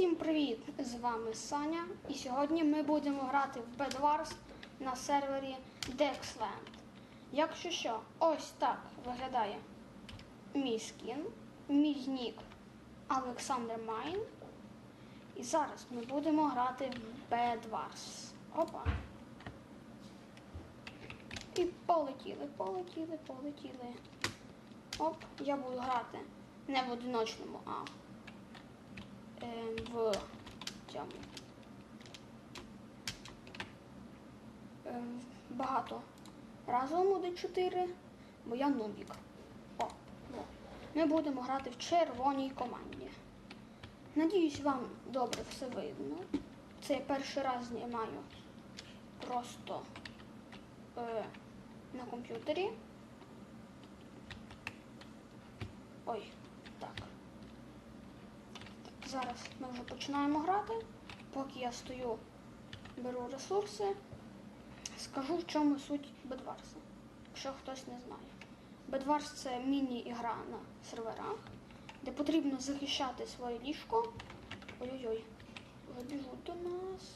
Всім привіт! З вами Саня. І сьогодні ми будемо грати в Bed Wars на сервері Dexland. Якщо що, ось так виглядає мій скін, мій нік Олександр Майн. І зараз ми будемо грати в Bed Wars. Опа. І полетіли, полетіли, полетіли. Оп, я буду грати не в одиночному, а в цьому. Е, багато разом буде 4, бо я нубік. О, о. Ми будемо грати в червоній команді. Надіюсь, вам добре все видно. Це я перший раз знімаю просто е, на комп'ютері. Ой. Зараз ми вже починаємо грати. Поки я стою, беру ресурси, скажу, в чому суть Бедварса, якщо хтось не знає. Бедварс це міні-ігра на серверах, де потрібно захищати своє ліжко. Ой-ой-ой, вже біжуть до нас.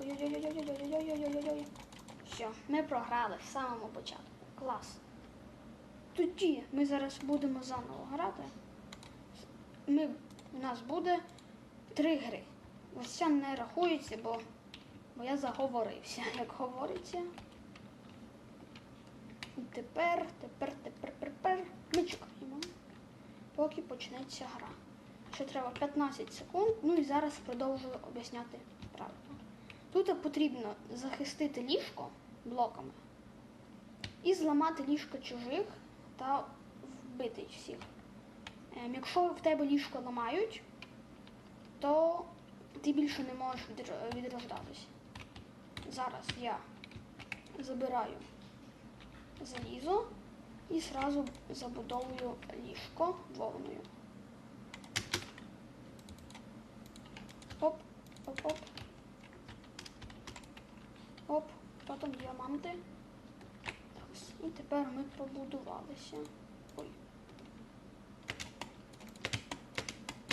Ой-ой-ой-ой-ой-ой-ой-ой-ой-ой. Все, ми програли з самого початку. Клас. Тоді ми зараз будемо заново грати. Ми, у нас буде три гри. Ось ця не рахується, бо, бо я заговорився, як говориться. І тепер, тепер, тепер, тепер ми чекаємо, поки почнеться гра. Ще треба 15 секунд, ну і зараз продовжую об'ясняти правила. Тут потрібно захистити ліжко блоками і зламати ліжко чужих та вбити всіх. Ем, Якщо в тебе ліжко ламають, то ти більше не можеш відр- відрождатися. Зараз я забираю залізо і зразу забудовую ліжко вовною. Оп, оп, оп. Оп, потім діаманти. І тепер ми побудувалися. Ой.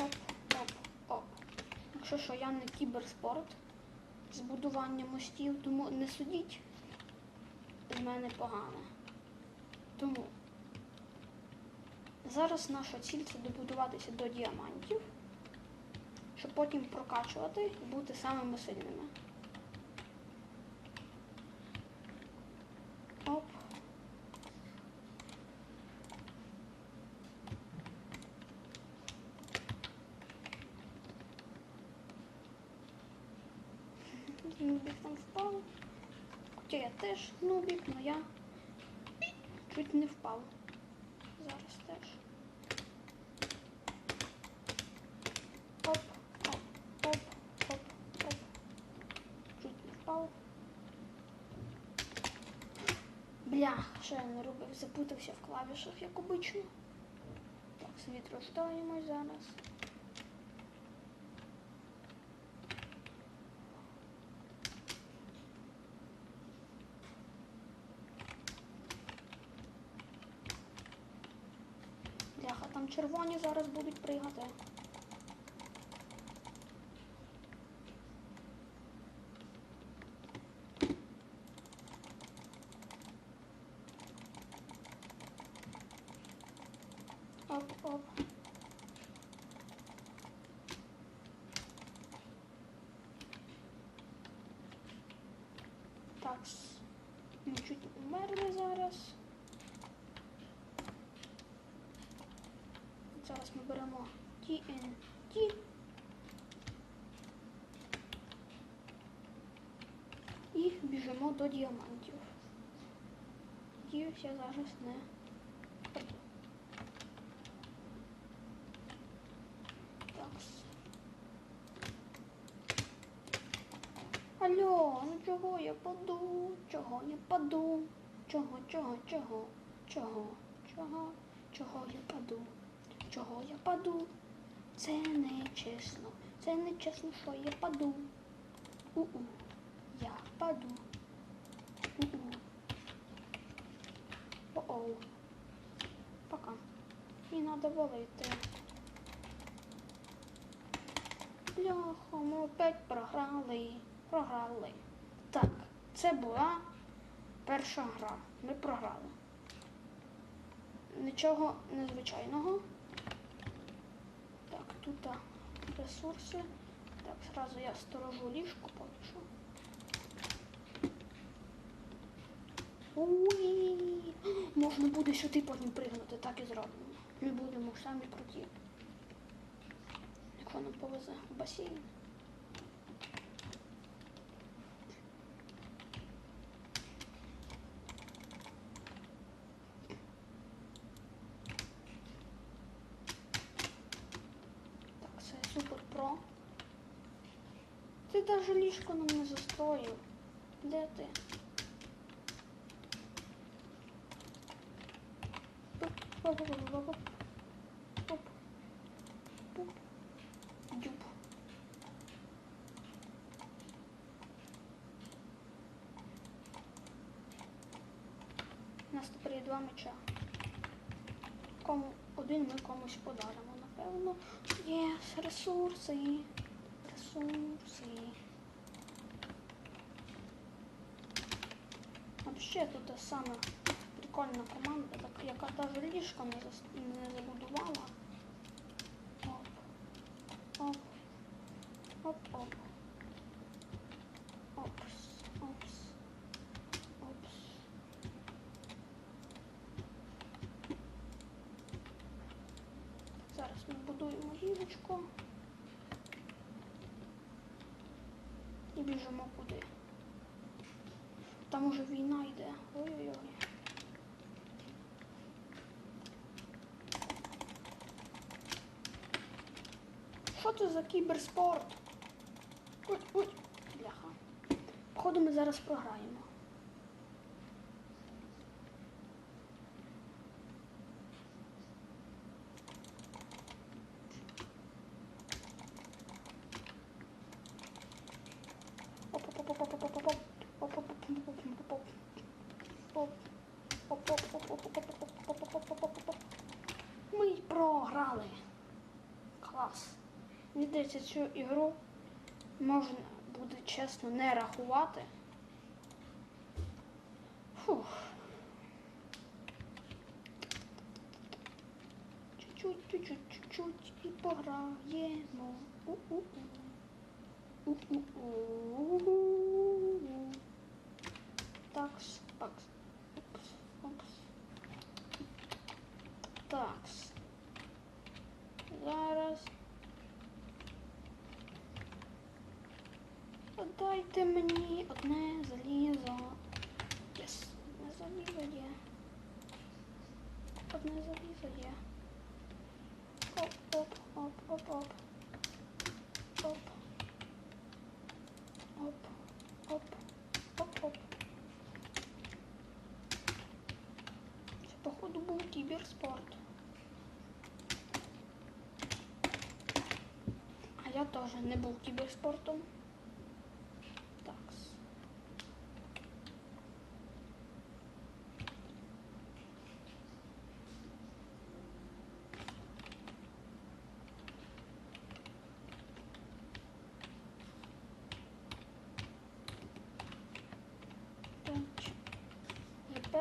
Оп, оп, оп. Якщо що, я не кіберспорт з будуванням мостів, тому не судіть з мене погане. Тому зараз наша ціль це добудуватися до діамантів, щоб потім прокачувати і бути самими сильними. Оп. Нубік там впав. Хоча я теж нубік, але я чуть не впав. Зараз теж. Оп, оп, оп, оп, оп. Чуть не впав. Бля, що я не робив? Запутався в клавішах, як обично. Так, відрождаємось зараз. Бляха, там червоні зараз будуть пригати. Оп, оп. Так, с- ми чуть умерли зараз. TNT. І біжимо до діамантів. Надіюсь, я зараз не. Так. Алло, ну чого я паду? Чого я паду? Чого, чого, чого? Чого? Чого? Чого я паду? Чого я паду? Це не чесно. Це не чесно, що я паду. У-у. Я паду. У-у. О-оу. Пока. І треба валити. Бляха, ми опять програли. Програли. Так, це була перша гра. Ми програли. Нічого незвичайного. Тут ресурсы. Так, зразу я сторожу лишку поки Ой. Можна буде сюди потім пригнути, так і зробимо. Ми будемо самі круті. Якщо нам повезе в басейн. Так, це супер про. Навіть ліжко нам не застроїв. Де ти? Дюб. У нас тепер є два меча. Кому один ми комусь подаримо, напевно. Є ресурси. Ресурси. Вообще тут саме прикольна команда, так, яка навіть ліжко не, зас... не забудувала. Оп. Оп. Оп, оп. Опс. Опс. Опс. Зараз ми будуємо ліжечко. І біжимо куди. Там уже війна йде. Ой-ой-ой. Що це за кіберспорт? Ой, ой, бляха. Походу ми зараз програємо. Програли. Клас. Мені здається, цю ігру можна буде чесно не рахувати. Фух. Чуть-чуть, чуть-чуть, чуть-чуть і пограємо. У-у-у. У-у-у. Такс, опс. Такс. Зараз. Дайте мені одне залізо. Єс, одне залізо є. Одне залізо є. Оп, оп, оп, оп, оп. Оп. Оп, оп, оп, оп. Це, походу, був кіберспорт. А я теж не був кіберспортом.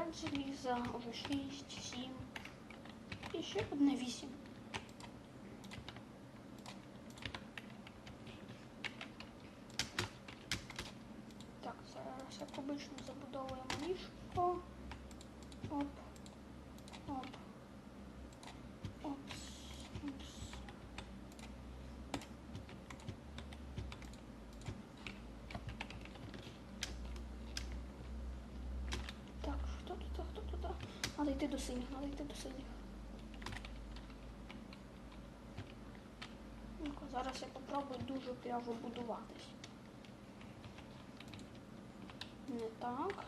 оранжеві за 6, 7 і ще одне 8. Йти до синіх, надо йти до синіх. Ну-ка, зараз я попробую дуже кляво будуватись. Не так.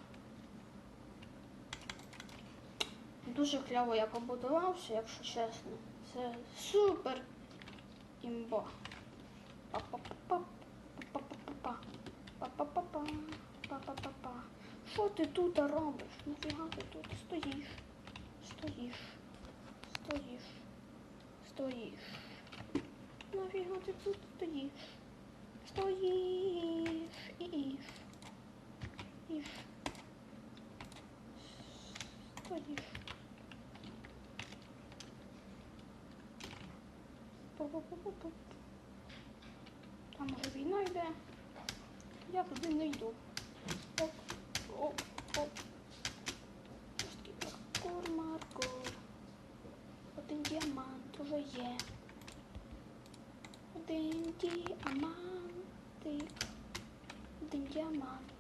Дуже кльово я побудувався, якщо чесно. Це супер імбо. Па-па-па-па. Що ти тут робиш? Нафіга ти тут стоїш? Стоїш. Стоїш. Стоїш. Нафіга ти тут стоїш? Стоїш і іш. Іш. Стоїш. Пу-пу-пу-пу-пу. Там уже війна йде. Я туди не йду. Оп, оп, оп. Один діамант уже є. Один діамантик. Один діамант.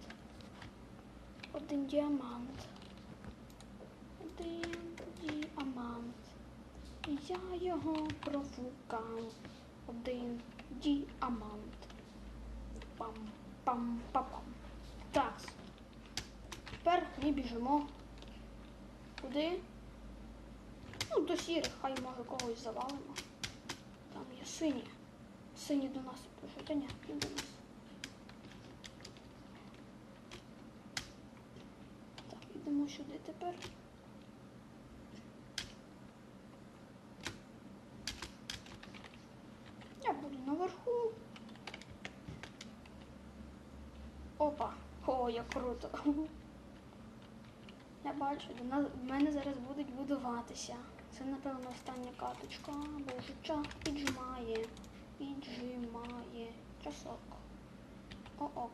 Один діамант. Один діамант. І я його профукав. Один діамант. Пам-пам-пам-пам. Так. Тепер ми біжимо. Куди? Ну, до сірих, хай може когось завалимо. Там є сині. Сині до нас пишуть, а ні, не до нас. Так, йдемо сюди тепер. Я буду наверху. Опа! О, як круто! Я бачу, в мене зараз будуть будуватися. Це, напевно, остання каточка, бо вже піджимає. Піджимає. Часок. О-ок.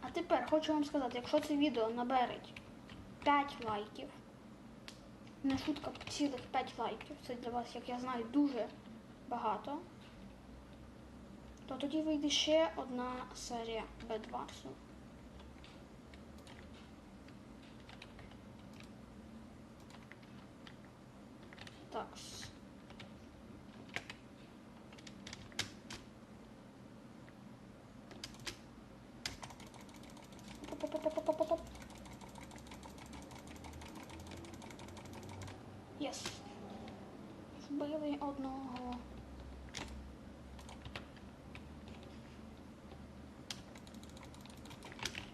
А тепер хочу вам сказати, якщо це відео набере 5 лайків, не шутка, цілих 5 лайків, це для вас, як я знаю, дуже багато, то тоді вийде ще одна серія Бедварсу. Так. Поп-поп-поп-поп-поп. Єс. Вбили одного.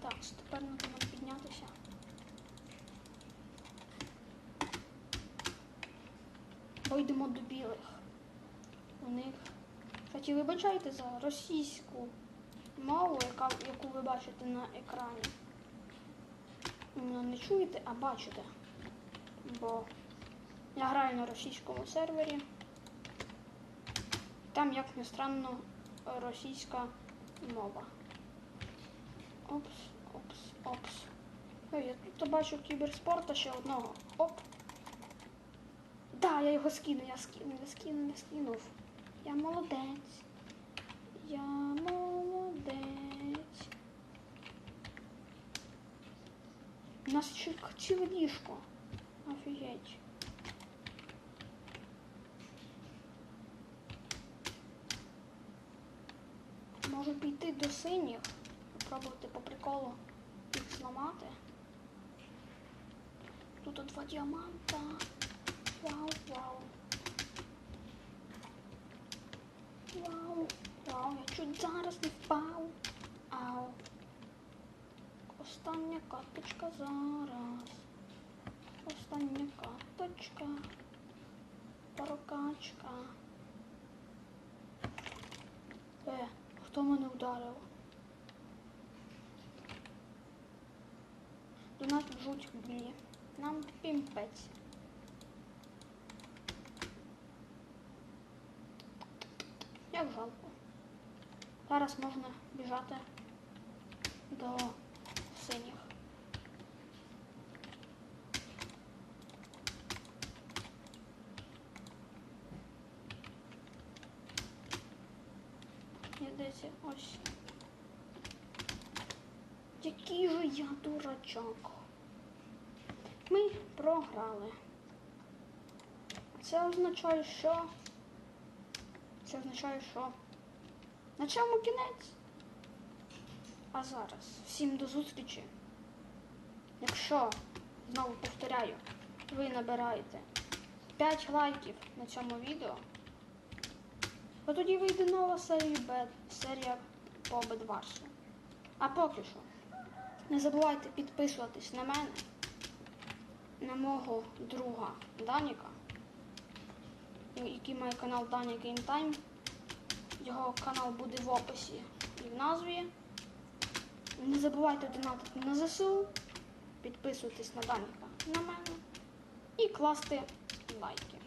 Так, тепер нам треба піднятися. Йдемо до білих. У них. Кстати, вибачайте за російську мову, яка, яку ви бачите на екрані. Ну, Не чуєте, а бачите. Бо я граю на російському сервері. Там, як не странно, російська мова. Опс, опс, опс. Ой, я тут бачу кіберспорта ще одного. Оп. Да, я його скину, я скину, я скину, я скинув. Я молодець. Я молодець. У нас ще ціле ліжко. Офігеть. Можу піти до синіх, спробувати по приколу їх зламати. Тут два діаманта. Вау, вау. Вау, вау, я чуть зараз не впав. Ау. Остання карточка зараз. Остання карточка. Прокачка. Е, хто мене ударив? До нас жуть білі. Нам пімпець. Як жалко. Зараз можна біжати до синіх. Йдеться ось. Який же я дурачок. Ми програли. Це означає, що це означає, що на чому кінець? А зараз всім до зустрічі. Якщо, знову повторяю, ви набираєте 5 лайків на цьому відео, то тоді вийде нова серія, Бед, серія по Бедварсу. А поки що, не забувайте підписуватись на мене, на мого друга Даніка, який має канал Даня Time. Його канал буде в описі і в назві. Не забувайте донатити на ЗСУ, підписуйтесь на Даніка на мене і класти лайки.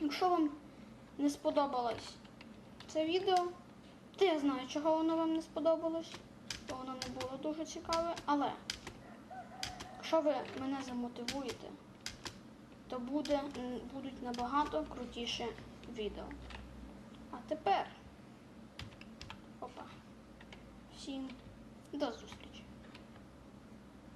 Якщо вам не сподобалось це відео, то я знаю, чого воно вам не сподобалось, бо воно не було дуже цікаве, але якщо ви мене замотивуєте, то буде, будуть набагато крутіше відео. А тепер, опа, всім до зустрічі!